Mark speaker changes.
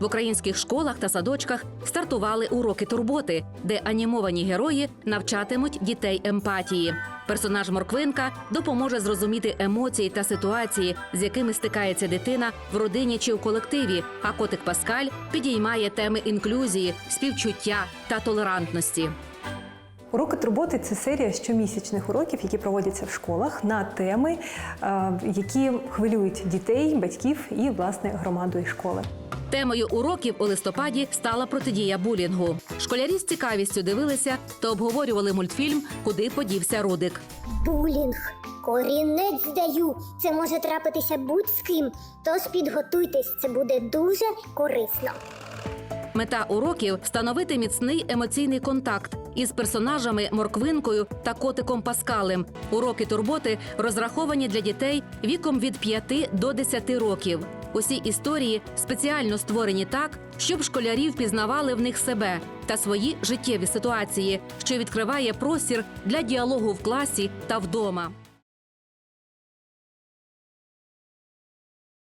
Speaker 1: В українських школах та садочках стартували уроки турботи, де анімовані герої навчатимуть дітей емпатії. Персонаж Морквинка допоможе зрозуміти емоції та ситуації, з якими стикається дитина в родині чи в колективі. А котик Паскаль підіймає теми інклюзії, співчуття та толерантності.
Speaker 2: Уроки турботи це серія щомісячних уроків, які проводяться в школах на теми, е, які хвилюють дітей, батьків і власне громаду і школи.
Speaker 1: Темою уроків у листопаді стала протидія булінгу. Школярі з цікавістю дивилися та обговорювали мультфільм Куди подівся Рудик.
Speaker 3: Булінг. Корінець здаю. Це може трапитися будь з ким. Тож підготуйтесь, це буде дуже корисно.
Speaker 1: Мета уроків встановити міцний емоційний контакт із персонажами Морквинкою та котиком Паскалем. Уроки турботи розраховані для дітей віком від 5 до 10 років. Усі історії спеціально створені так, щоб школярі впізнавали в них себе та свої життєві ситуації, що відкриває простір для діалогу в класі та вдома.